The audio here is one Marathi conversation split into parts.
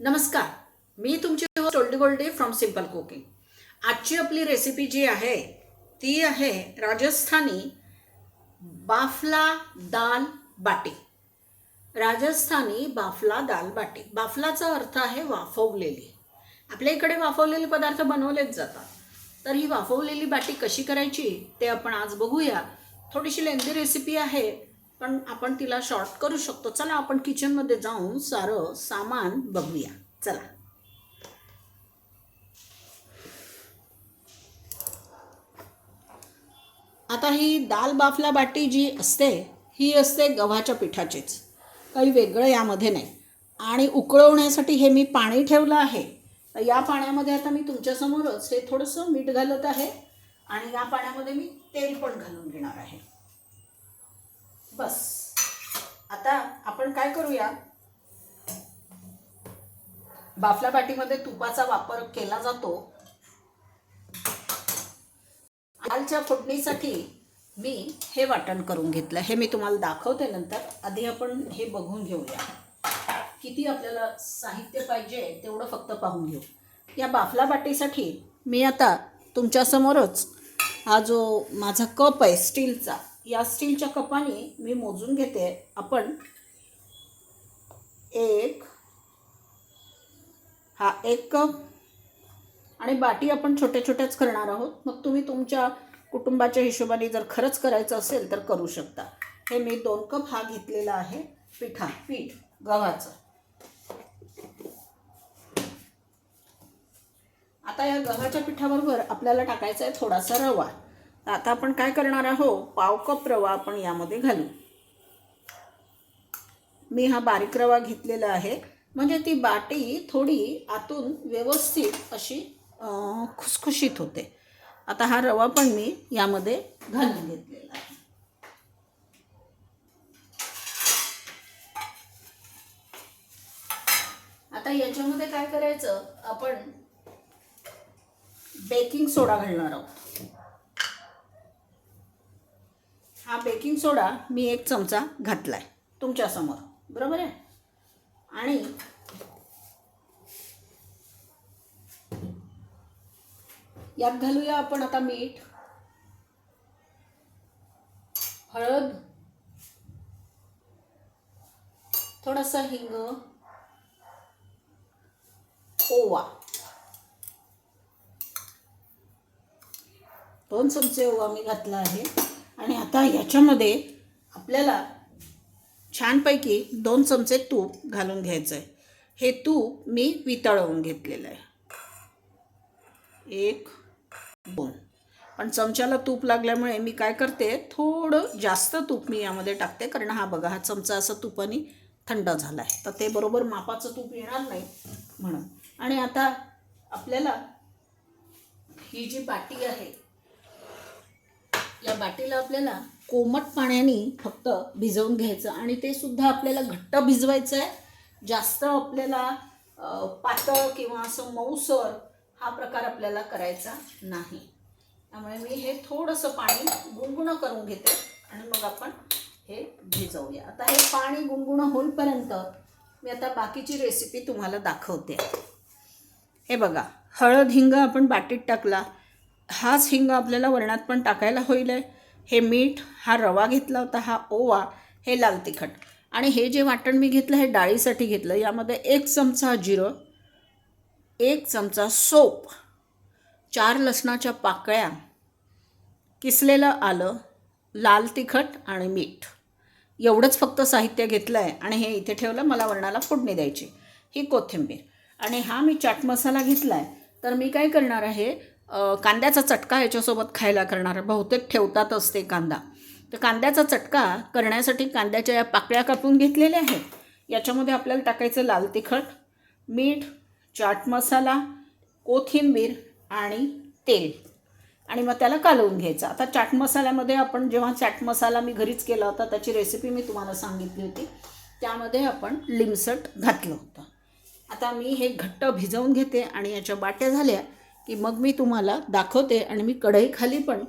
नमस्कार. मी तुमची host Oldie Goldie from simple cooking आजची आपली रेसिपी जी आहे ती आहे राजस्थानी बाफला दाल बाटी. राजस्थानी बाफला दाल बाटी. बाफलाचा अर्थ आहे वाफवलेली. आपल्या इकडे वाफवलेले पदार्थ बनवलेच जातात. तर ही वाफवलेली बाटी कशी करायची ते आपण आज बघूया. थोडीशी लेंदी रेसिपी आहे. पण आपण तिला शॉर्ट करू शकतो. चला आपण किचनमध्ये जाऊन सारं सामान बघूया. चला. आता ही दाल बाफला बाटी जी असते ही असते गव्हाच्या पिठाचीच. काही वेगळं यामध्ये नाही. आणि उकळवण्यासाठी हे मी पाणी ठेवलं आहे. तर या पाण्यामध्ये आता मी तुमच्यासमोरच हे थोडंसं मीठ घालत आहे. आणि या पाण्यामध्ये मी तेल पण घालून घेणार आहे. बस. आता आपण काय करूया? बाफला बाटीमध्ये तुपाचा वापर केला जातो. दालच्या फोडणीसाठी मी हे वाटण करून घेतलं. हे मी तुम्हाला दाखवते नंतर. आधी आपण हे बघून घेऊया. किती आपल्याला साहित्य पाहिजे तेवढं फक्त पाहून घेऊ. या बाफला बाटीसाठी मी आता तुमच्यासमोरच हा जो माझा कप आहे स्टीलचा या स्टीलच्या कपाने मी मोजून घेते. आपण एक हा एक कप आणि बाटी आपण छोट्या छोट्याच करणार आहोत. मग तुम्ही तुमच्या कुटुंबाच्या हिशोबाने जर खरंच करायचं असेल तर करू शकता. हे मी दोन कप हा घेतलेला आहे पिठा पीठ गव्हाचं. आता या गव्हाच्या पिठाबरोबर आपल्याला टाकायचा आहे थोडासा रवा. आता आपण काय करणार आहोत? पाव कप रवा आपण यामध्ये घालू. मी हा बारीक रवा घेतलेला आहे. म्हणजे ती बाटी थोडी आतून व्यवस्थित अशी खुसखुशीत होते. आता हा रवा पण मी यामध्ये घालून घेतलेला आहे. आता याच्यामध्ये काय करायचं? आपण बेकिंग सोडा घालणार आहोत. हा बेकिंग सोडा मी एक चमचा घातलाय तुमच्यासमोर. बरोबर आहे? आणि यात घालूया आपण आता मीठ हळद थोडासा हिंग ओवा. दोन चमचे ओवा मी घातला आहे. आणि आता याच्यामध्ये आपल्याला छानपैकी दोन चमचे तूप घालून घ्यायचं आहे हे तूप मी वितळवून घेतलेलं आहे. एक दोन. पण चमच्याला तूप लागल्यामुळे मी काय करते थोडं जास्त तूप मी यामध्ये टाकते कारण हा बघा हा चमचा असा तुपाने थंड झाला आहे तर ते बरोबर मापाचं तूप येणार नाही म्हणून. आणि आता आपल्याला ही जी बाटी आहे या बाटीला आपल्याला कोमट पाण्याने फक्त भिजवून घ्यायचं आणि ते सुद्धा आपल्याला घट्ट भिजवायचं आहे. जास्त आपल्याला पातळ किंवा असं मऊसर हा प्रकार आपल्याला करायचा नाही. त्यामुळे मी हे थोडंसं पाणी गुणगुणं करून घेते आणि मग आपण हे भिजवूया. आता हे पाणी गुणगुणं होईपर्यंत मी आता बाकीची रेसिपी तुम्हाला दाखवते. हे बघा हळद हिंग आपण बाटीत टाकला. हाच हिंग आपल्याला वरणात पण टाकायला होईल आहे. हे मीठ हा रवा घेतला होता हा ओवा हे लाल तिखट. आणि हे जे वाटण मी घेतलं हे डाळीसाठी घेतलं. यामध्ये एक चमचा जिरं एक चमचा सोप चार लसणाच्या पाकळ्या किसलेलं आलं लाल तिखट आणि मीठ. एवढंच फक्त साहित्य घेतलं आहे आणि हे इथे ठेवलं मला वरणाला फोडणी द्यायची. ही कोथिंबीर. आणि हा मी चाट मसाला घेतला आहे तर मी काय करणार आहे कांद्याचा चटका याच्यासोबत खायला करणार. बहुतेक ठेवतात असते कांदा. तर कांद्याचा चटका करण्यासाठी कांद्याच्या या पाकळ्या कापून घेतलेल्या आहेत. याच्यामध्ये आपल्याला टाकायचं लाल तिखट मीठ चाट मसाला कोथिंबीर आणि तेल. आणि मग त्याला कालवून घ्यायचं. आता चाट मसाल्यामध्ये आपण जेव्हा चाट मसाला मी घरीच केला होता त्याची रेसिपी मी तुम्हाला सांगितली होती. त्यामध्ये आपण लिमसट घातलं होतं. आता मी हे घट्ट भिजवून घेते आणि याच्या बाट्या झाल्या की मग मी तुम्हाला दाखवते आणि मी कढईखाली पण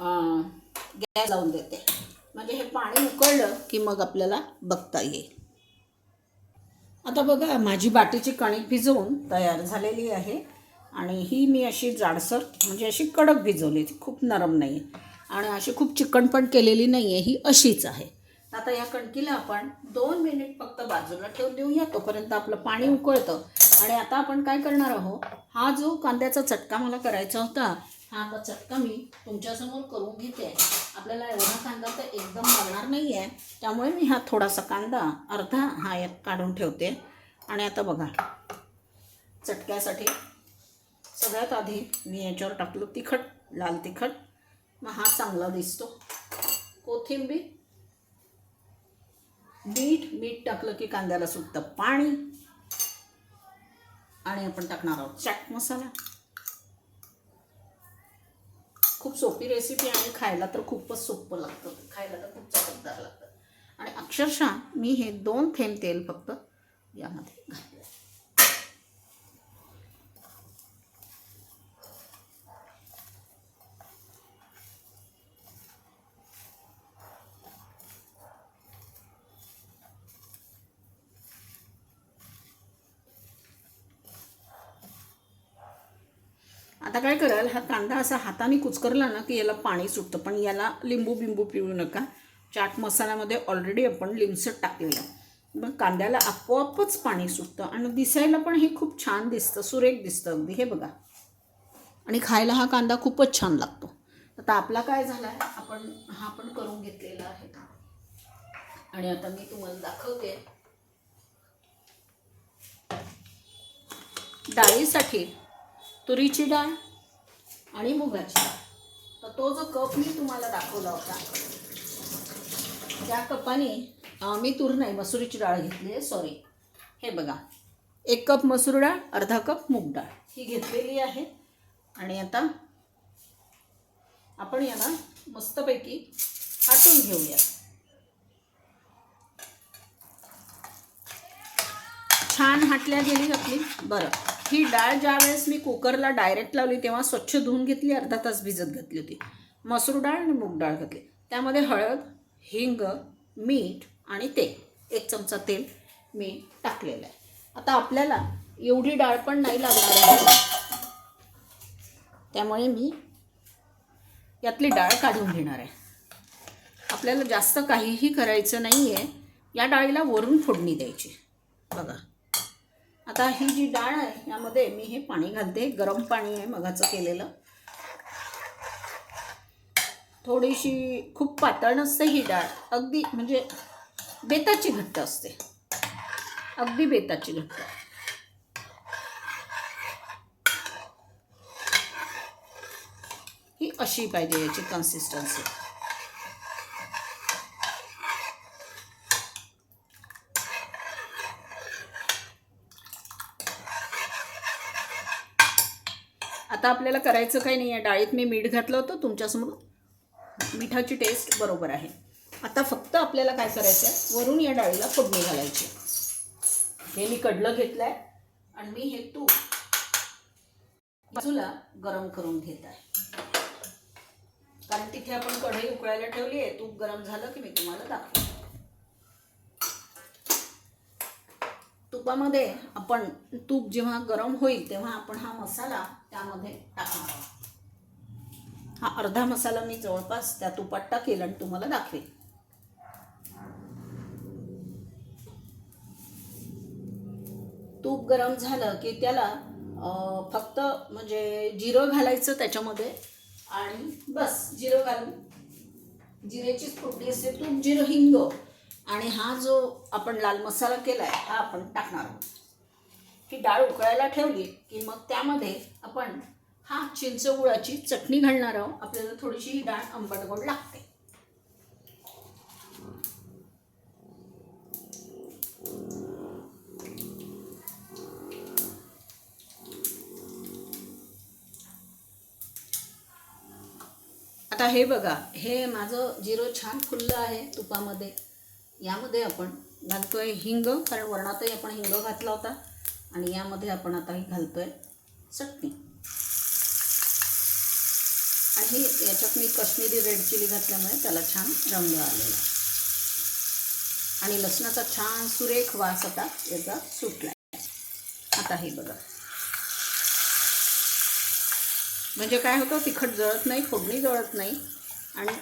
गॅस लावून देते. म्हणजे हे पाणी उकळलं की मग आपल्याला बघता येईल. आता बघा माझी बाटीची कणिक भिजवून तयार झालेली आहे आणि ही मी अशी जाडसर म्हणजे अशी कडक भिजवली ती खूप नरम नाही आहे आणि अशी खूप चिकन पण केलेली नाही आहे ही अशीच आहे. आता या कणकीला आपण दोन मिनिट फक्त बाजूला ठेवून देऊया तोपर्यंत आपलं पाणी उकळतं. आणि आता आपण काय करणार आहोत? हा जो कांद्याचा चटका मला करायचा होता हा आता चटका मी तुमच्यासमोर करून घेते. आपल्याला एवढा कांदा तर एकदम लागणार नाही आहे त्यामुळे मी हा थोडासा कांदा अर्धा हा यात काढून ठेवते. आणि आता बघा चटक्यासाठी सगळ्यात आधी मी याच्यावर टाकलो तिखट लाल तिखट. मग हा चांगला दिसतो. कोथिंबीर मीठ मीठ टाकलं की कांद्याला सुटतं पाणी. आणि आपण टाकणार आहोत. चाट मसाला. खूप सोपी रेसिपी आणि खायला तर खूपच सोपं लागतं. खायला तर खूप चमकदार लागतं. आणि अक्षरशः मी हे दोन थेंब तेल फक्त यामध्ये घातलं काय कराल हा कांदा असा हाताने कुचकरला ना की याला पाणी सुटतं. पण याला लिंबू बिंबू पिळू नका. चाट मसाल्यामध्ये ऑलरेडी आपण लिंबसट टाकलेलं. आहे मग कांद्याला आपोआपच पाणी सुटतं आणि दिसायला पण हे खूप छान दिसतं सुरेख दिसतं अगदी. हे बघा. आणि खायला हा कांदा खूपच छान लागतो. आता आपला काय झाला आहे आपण हा पण करून घेतलेला आहे. आणि आता मी तुम्हाला दाखवते. डाळीसाठी तुरीची डाळ आणि मुगाची डाळ. तर तो जो कप मी तुम्हाला दाखवला होता त्या कपाने मी तूर नाही मसुरीची डाळ घेतली आहे सॉरी हे बघा एक कप मसूर डाळ अर्धा कप मूग डाळ. ही घेतलेली आहे. आणि आता आपण याला मस्तपैकी हाटून घेऊया. छान हाटल्या गेली आपली. बरं. ही डाळ ज्या वेळेस मी कुकरला डायरेक्ट लावली तेव्हा स्वच्छ धुवून घेतली अर्धा तास भिजत घातली होती. मसूर डाळ आणि मूग डाळ घातली. त्यामध्ये हळद हिंग मीठ आणि तेल. एक चमचा तेल मी टाकलेलं आहे. आता आपल्याला एवढी डाळ पण नाही लागणार आहे. त्यामुळे मी यातली डाळ काढून घेणार आहे. आपल्याला जास्त काहीही करायचं नाही आहे या डाळीला वरून फोडणी द्यायची. बघा. आता ही जी डाळ आहे यामध्ये मी हे पाणी घालते. गरम पाणी आहे मगाचं केलेलं. थोडीशी खूप पातळ नसते ही डाळ. अगदी म्हणजे बेताची घट्ट असते. अगदी बेताची घट्ट. ही अशी पाहिजे याची कन्सिस्टन्सी आता आपल्याला करायचं काही नाही आहे. डाळीत मी मीठ घातलं होतं तुमच्यासमोर मिठाची टेस्ट बरोबर आहे. आता फक्त आपल्याला काय करायचं आहे? वरून या डाळीला फोडणी घालायची हे मी कडलं घेतलं आहे आणि मी हे तूप बाजूला गरम करून घेत आहे. कारण तिथे आपण कढई उकळायला ठेवली आहे तूप गरम झालं की मी तुम्हाला दाखवतो. तुपामध्ये आपण तूप जेव्हा गरम होईल तेव्हा आपण हा मसाला त्यामध्ये टाकणार आहोत. हा अर्धा मसाला मी जवळपास त्या तुपात टाकेल आणि तुम्हाला दाखवेल. तूप गरम झालं की त्याला फक्त म्हणजे जिरं घालायचं त्याच्यामध्ये आणि बस जिरं घालून. जिरेचीच फोडणी असते तूप जिरं हिंग. आणि हा जो आपण लाल मसाला केला आहे हा आपण टाकणार आहोत. ही डाळ उकळायला ठेवली की मग त्यामध्ये आपण हा चिंच गुळाची चटणी घालणार आहोत. आपल्याला थोडीशी ही डाळ आंबट गोड लागते. आता हे बघा हे माझं जिरो छान फुललं आहे तुपामध्ये. यामध्ये आपण घालतो आहे हिंग कारण वरणातही आपण हिंग घातला होता. आणि यामध्ये आपण आता ही आहे चटणी. आणि याच्यात मी कश्मीरी रेड चिली घातल्यामुळे त्याला छान रंग आलेला. आणि लसणाचा छान सुरेख वास आता याचा सुटला आता हे बघा. म्हणजे काय होतं तिखट जळत नाही फोडणी जळत नाही. आणि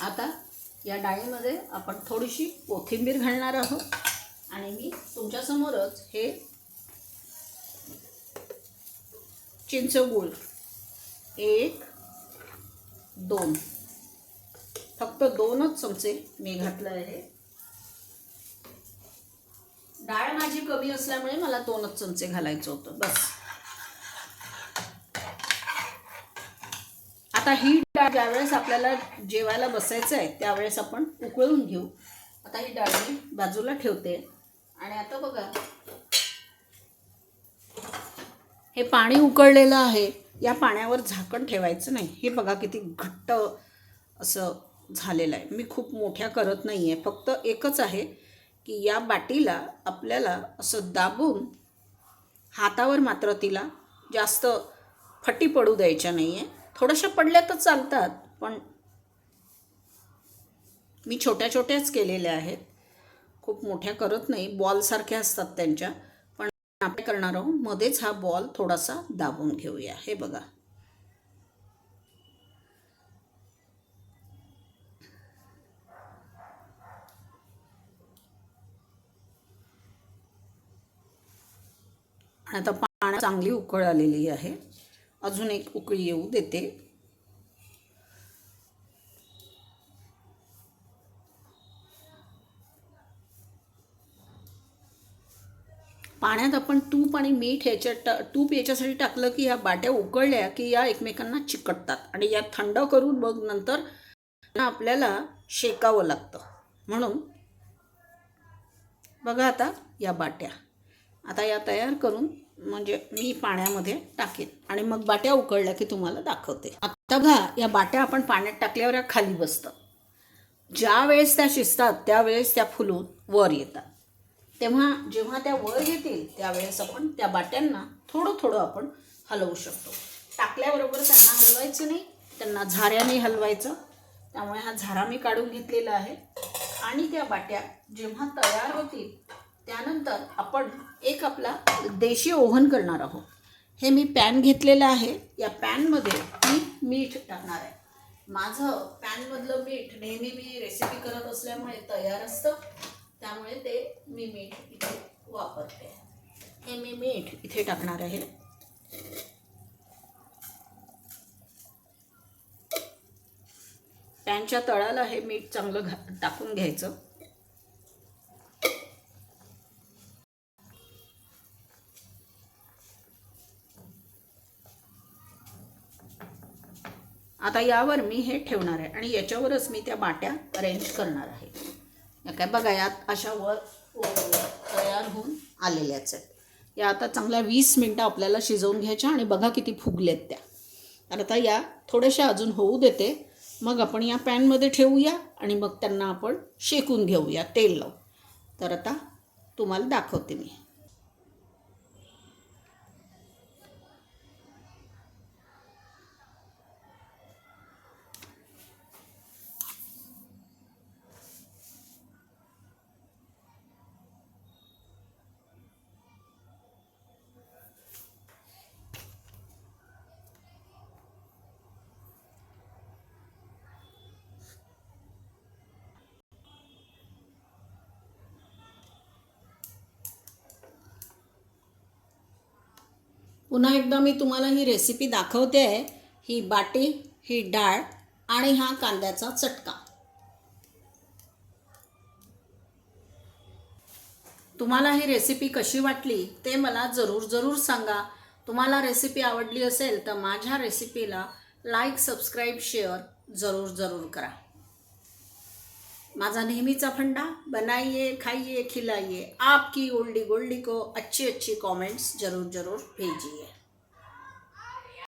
आता या डाळीमध्ये आपण थोडीशी कोथिंबीर घालणार आहोत. आणि मी तुमच्यासमोरच हे चिंचगूळ एक दोन फक्त दोनच चमचे मी घातलं आहे. डाळ माझी कमी असल्यामुळे मला दोनच चमचे घालायचं होतं. बस. आता ही डाळ ज्यावेळेस आपल्याला जेवायला बसायचं आहे त्यावेळेस आपण उकळून घेऊ. आता ही डाळ मी बाजूला ठेवते. आणि आता बघा. हे पाणी उकळलेलं आहे. या पाण्यावर झाकण ठेवायचं नाही. हे बघा किती घट्ट असं झालेलं आहे. मी खूप मोठ्या करत नाही आहे फक्त एकच आहे की या बाटीला आपल्याला असं दाबून हातावर मात्र तिला जास्त फटी पडू द्यायच्या नाही आहे थोड्याशा पडल्या तर चालतात पण मी छोट्या छोट्याच केलेल्या आहेत. खूप मोठ्या करत नाही बॉलसारख्या असतात त्यांच्या पण आपण करणार आहोत. मध्येच हा बॉल थोडासा दाबून घेऊया. हे बघा. आता पाण्यात चांगली उकळ आलेली आहे. अजून एक उकळी येऊ देते. पाण्यात आपण तूप आणि मीठ ह्याच्या टा तूप याच्यासाठी टाकलं की या बाट्या उकळल्या की या एकमेकांना चिकटतात. आणि या थंड करून मग नंतर आपल्याला शेकावं लागतं. म्हणून बघा आता या बाट्या. आता या तयार करून म्हणजे मी पाण्यामध्ये टाकेन. आणि मग बाट्या उकळल्या की तुम्हाला दाखवते. आता बघा या बाट्या आपण पाण्यात टाकल्यावर या खाली बसतात. ज्या वेळेस त्या शिजतात त्यावेळेस त्या फुलून वर येतात. तेव्हा जेव्हा त्या वर येतील त्यावेळेस आपण त्या बाट्यांना थोडं थोडं आपण हलवू शकतो. टाकल्याबरोबर त्यांना हलवायचं नाही त्यांना झाऱ्याने हलवायचं. त्यामुळे हा झारा मी काढून घेतलेला आहे. आणि त्या बाट्या जेव्हा तयार होतील त्यानंतर आपण एक आपला देशी ओव्हन करणार आहोत. हे मी पॅन घेतलेलं आहे. या पॅनमध्ये मी मीठ टाकणार आहे. माझं पॅनमधलं मीठ नेहमी मी रेसिपी करत असल्यामुळे तयार असतं. त्यामुळे ते मी मीठ इथे वापरते. हे मी मीठ इथे टाकणार आहे. पॅनच्या तळाला हे मीठ चांगलं घा टाकून घ्यायचं. आता यावर मी हे ठेवणार आहे आणि याच्यावरच मी त्या बाट्या अरेंज करणार आहे. या काय बघा यात अशा वर तयार होऊन आलेल्याच आहेत. या आता चांगल्या वीस मिनटं आपल्याला शिजवून घ्यायच्या आणि बघा किती फुगलेत त्या. तर आता या थोड्याशा अजून होऊ देते. मग आपण या पॅनमध्ये ठेवूया आणि मग त्यांना आपण शेकून घेऊया तेल लावून. तर आता तुम्हाला दाखवते मी. पुन्हा एकदा मी तुम्हाला ही रेसिपी दाखवते. आहे ही बाटी ही डाळ आणि हा कांद्याचा चटका. तुम्हाला ही रेसिपी कशी वाटली ते मला जरूर जरूर सांगा. तुम्हाला रेसिपी आवडली असेल तर माझ्या रेसिपीला लाईक सबस्क्राईब शेअर जरूर जरूर करा. माझा नेहमीचा फंडा बनाइए खाइए खिलाइए. आपकी ओल्डी गोल्डी को अच्छी अच्छी कमेंट्स जरूर जरूर भेजिए.